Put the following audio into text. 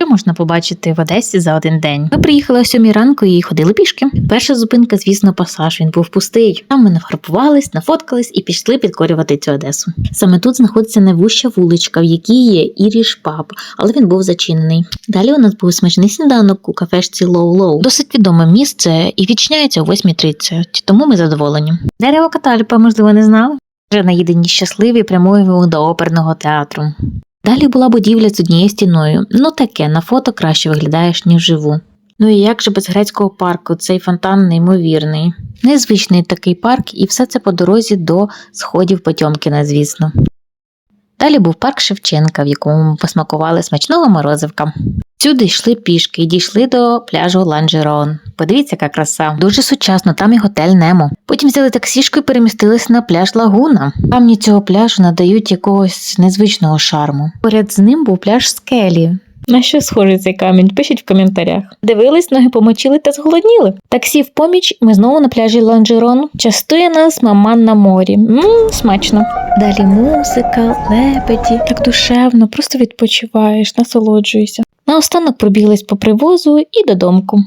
Що можна побачити в Одесі за один день? Ми приїхали о сьомій ранку і ходили пішки. Перша зупинка, звісно, пасаж. Він був пустий. Там ми нафарбувались, нафоткались і пішли підкорювати цю Одесу. Саме тут знаходиться найвужча вуличка, в якій є Іріш паб, але він був зачинений. Далі у нас був смачний сніданок у кафешці Low Low. Досить відоме місце і відчиняється о 8.30, тому ми задоволені. Дерево Катальпа, можливо, не знали. Вже наїдені щасливі прямуємо до оперного театру. Далі була будівля з однією стіною. Ну таке, на фото краще виглядаєш, ніж вживу. Ну і як же без грецького парку, цей фонтан неймовірний. Незвичний такий парк, і все це по дорозі до сходів Потьомкіна, звісно. Далі був парк Шевченка, в якому ми посмакували смачного морозивка. Сюди йшли пішки і дійшли до пляжу Ланжерон. Подивіться, яка краса. Дуже сучасно, там і готель Немо. Потім взяли таксішку і перемістились на пляж Лагуна. Камні цього пляжу надають якогось незвичного шарму. Поряд з ним був пляж Скелі. На що схожий цей камінь? Пишіть в коментарях. Дивились, ноги помочили та зголодніли. Таксі в поміч, ми знову на пляжі Ланжерон. Частує нас маман на морі. Мм, смачно. Далі музика, лепеті. Так душевно, просто відпочиваєш, насолоджуєшся. Наостанок пробіглись по привозу і додомку.